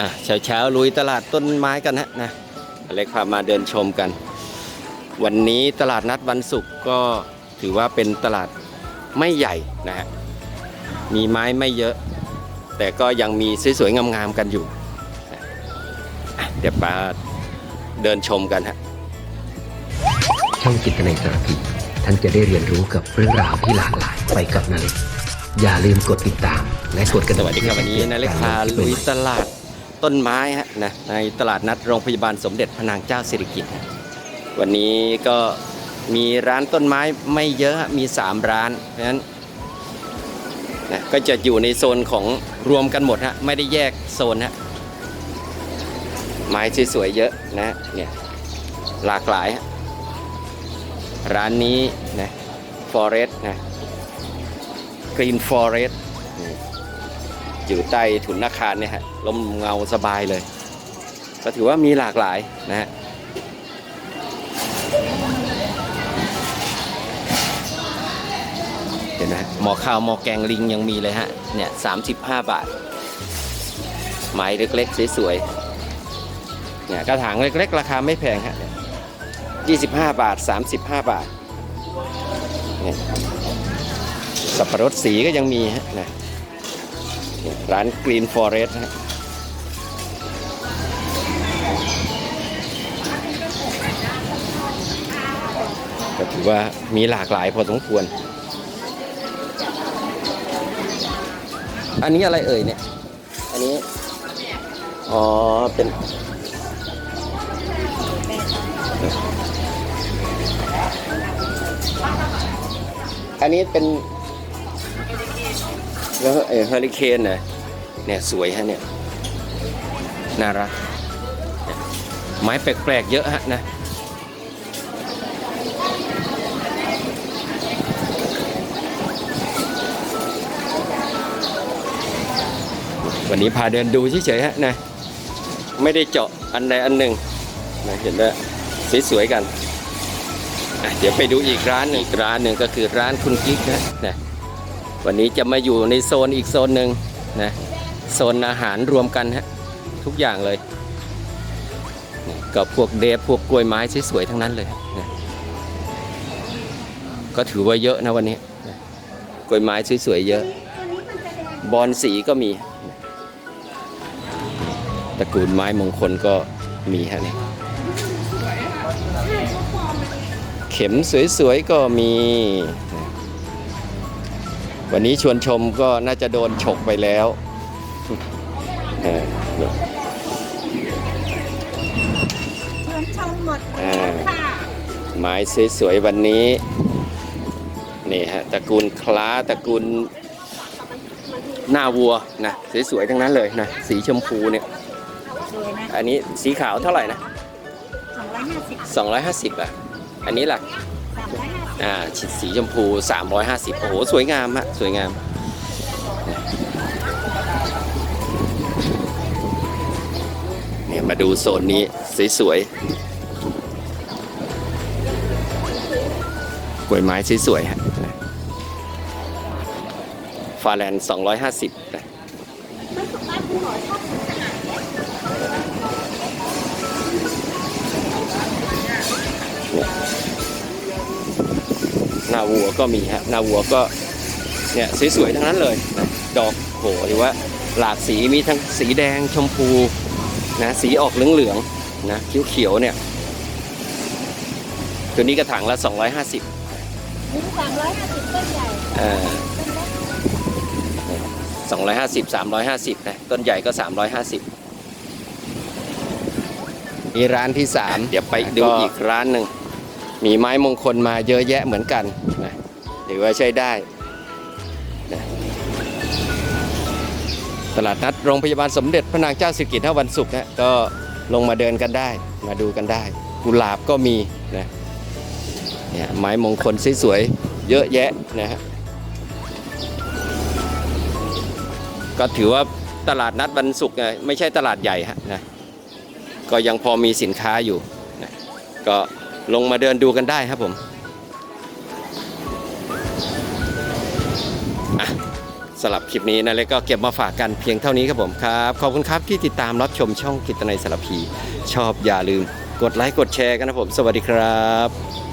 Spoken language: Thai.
อะเช้าเช้าๆลุยตลาดต้นไม้กันฮะนะอเล็กพามาเดินชมกัน วันนี้ตลาดนัดวันศุกร์ก็ถือว่าเป็นตลาดไม่ใหญ่นะฮะมีไม้ไม่เยอะ แต่ก็ยังมีสวยๆงามๆกันอยู่นะอะเดี๋ยวมาเดินชมกันฮะช่องจิตในสารพีท่านจะได้เรียนรู้กับเรื่องราวที่หลากหลายไปกับนาเล็กอย่าลืมกดติดตามและกดกระสดิ่งวัสดีครับวันนี้นะเล็กพาลุยตลาด ต้นไม้ฮะนะในตลาดนัดโรงพยาบาลสมเด็จพระนางเจ้าสิริกิติ์วันนี้ก็มีร้านต้นไม้ไม่เยอะมี 3 ร้านเพราะฉะนั้นนะก็จะอยู่ในโซนของรวมกันหมดฮะไม่ได้แยกโซนฮะไม้สวยๆเยอะนะเนี่ยหลากหลาย ร้านนี้นะฟอเรสนะกรีนฟอเรส อยู่ใต้ถุนอาคารเนี่ยฮะลมเงาสบายเลย ก็ถือว่ามีหลากหลายนะฮะเดี๋ยวนะหมอข้าวหมอแกงลิงยังมีเลยฮะเนี่ยสามสิบห้าบาท ไม้เล็กๆสวยๆเนี่ยกระถางเล็กๆ ราคาไม่แพงฮะยี่สิบห้าบาทสามสิบห้าบาทเนี่ยสับปะรดสีก็ยังมีฮะนะ ร้าน Green Forest ฮะก็ถือว่ามีหลากหลายพอสมควร อันนี้อะไรเอ่ยเนี่ย อันนี้ อ๋อ เป็น อันนี้เป็น แล้วเออเฮอริเคนนะเนี่ยสวยฮะเนี่ยน่ารัก ไม้แปลกๆเยอะฮะนะวันนี้พาเดินดูเฉยๆฮะนะไม่ได้เจาะอันใดอันหนึ่งนะเห็นแล้วสวยๆกัน เดี๋ยวไปดูอีกร้านหนึ่งอีกร้านหนึ่งก็คือร้านคุณกิ๊กนะนะ วันนี้จะมาอยู่ในโซนอีกโซนหนึ่งนะโซนอาหารรวมกันฮะทุกอย่างเลยนี่ก็พวกเดฟพวกกล้วยไม้สวยๆทั้งนั้นเลยนะก็ถือว่าเยอะนะวันนี้นะกล้วยไม้สวยๆเยอะ บอนสีก็มีตระกูลไม้มงคลก็มีฮะนี่เข็มสวยๆก็มี วันนี้ชวนชมก็น่าจะโดนฉกไปแล้วเออเนี่ยเชิญชมหมดอ่าค่ะไม้สวยๆวันนี้ นี่ฮะตระกูลคล้าตระกูลหน้าวัวนะสวยๆทั้งนั้นเลยนะสีชมพูเนี่ยสวยนะอันนี้สีขาวเท่าไหร่นะสองร้อยห้าสิบ250อะ อันนี้ล่ะสามร้ อยห้าสิบอ่าสีชมพู 350 โอ้โห สวยงามฮะสวยงามเนี่ยมาดูโซนนี้ สวยๆกล้วยไม้สวยๆฮะฟาแลนด์250นะห น้าวัวก็มีฮะหน้าวัวก็เนี่ยสวยๆทั้งนั้นเลยนะดอกโหหรือว่าหลากสีมีทั้งสีแดงชมพูนะสีออกเหลืองๆนะเขียวๆเนี่ย ตัวนี้กระถางละ 250ถึงสามร้อยห้าสิบต้นใหญ่เอ่อสองร้อยห้าสิบสามร้อยห้าสิบนะต้นใหญ่ก็สามร้อยห้าสิบมีร้านที่สามเดี๋ยวไปดูอีกร้านหนึ่ง มีไม้มงคลมาเยอะแยะเหมือนกันนะหรือว่าใช้ได้นะตลาดนัดโรงพยาบาลสมเด็จพระนางเจ้าสิริกิติ์ถ้าวันศุกร์นะก็ลงมาเดินกันได้ มาดูกันได้ กุหลาบก็มีนะเนี่ยไม้มงคลสวยๆเยอะแยะนะฮะก็ถือว่าตลาดนัดวันศุกร์ไงไม่ใช่ตลาดใหญ่ฮะนะก็ยังพอมีสินค้าอยู่นะก็ ลงมาเดินดูกันได้ครับผมอะสลับคลิปนี้นะเล็กก็เก็บมาฝากกันเพียงเท่านี้ครับผมครับ ขอบคุณครับที่ติดตามรับชมช่องกิตนายสารพี ชอบอย่าลืมกดไลค์กดแชร์กันนะผม สวัสดีครับ